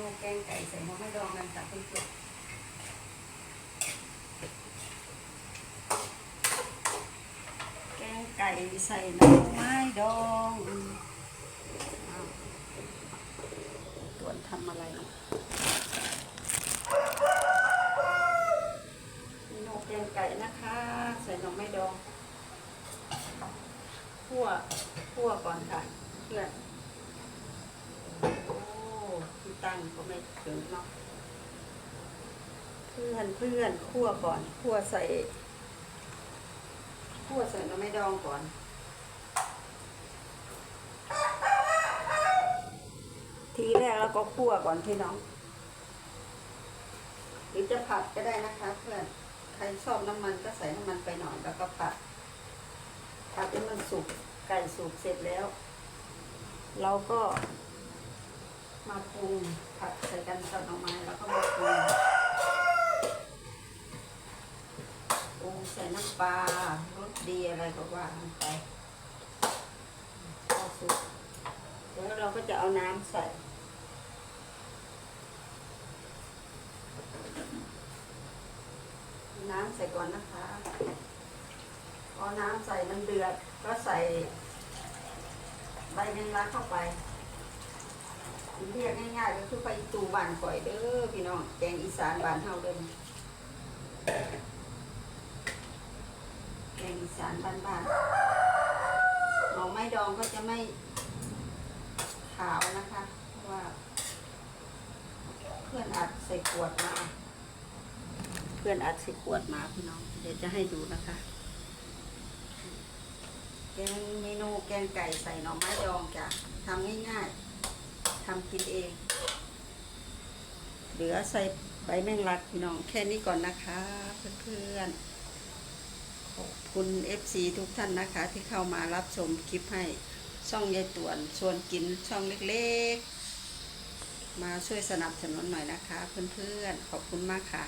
งอกแกงไก่ใส่หม้อไม่ดองกันค่ะเพื่อนๆแกงไก่ใส่หน่อไม้ดองอืมอ้าวตัวนทำอะไรเมนูแกงไก่นะคะ ใส่หน่อไม้ดองคั่วคั่วก่อนค่ะเพื่อน โอ้ ที่ตั้งก็ไม่ถึงเนาะเพื่อนเพื่อนคั่วก่อนคั่วใส่คั่วใส่น้ำไม่ดองก่อนทีแรกแล้วก็คั่วก่อนพี่น้องหรือจะผัดก็ได้นะคะ เพื่อนใครชอบน้ำมันก็ใส่น้ำมันไปหน่อยแล้วก็ผัดผัดให้มันสุกไก่สุกเสร็จแล้ว เราก็ มาปรุงผัดใส่กันกับหน่อไม้แล้วก็มาปรุงปรุงใส่น้ำปลารสดีอะไรก็ว่าไปพอสุกแล้วเราก็จะเอาน้ำใส่น้ำใส่ก่อนนะคะพอน้ำใส่มันเดือดก็ใส่ใบแมงลักเข้าไป เรียกง่ายๆก็คือไปตูบ้านก่อยเด้อพี่น้องแกงอีสานบ้านเฮาเด้อแกงอีสานบ้านๆหน่อไม้ดองก็จะไม่ขาวนะคะเพราะว่า เพื่อนอัดใส่ขวดมา เพื่อนอัดใส่ขวดมาพี่น้อง เดี๋ยวจะให้ดูนะคะแกงเมนูแกงไก่ใส่หน่อไม้ดองจ้ะทำง่ายๆ ทำกินเอง เหลือใส่ใบแมงลักพี่น้องแค่นี้ก่อนนะคะ เพื่อนๆ ขอบคุณ FC ทุกท่านนะคะ ที่เข้ามารับชมคลิปให้ช่องยายต่วนชวนกินช่องเล็กๆ มาช่วยสนับสนุนหน่อยนะคะ เพื่อนๆ ขอบคุณมากค่ะ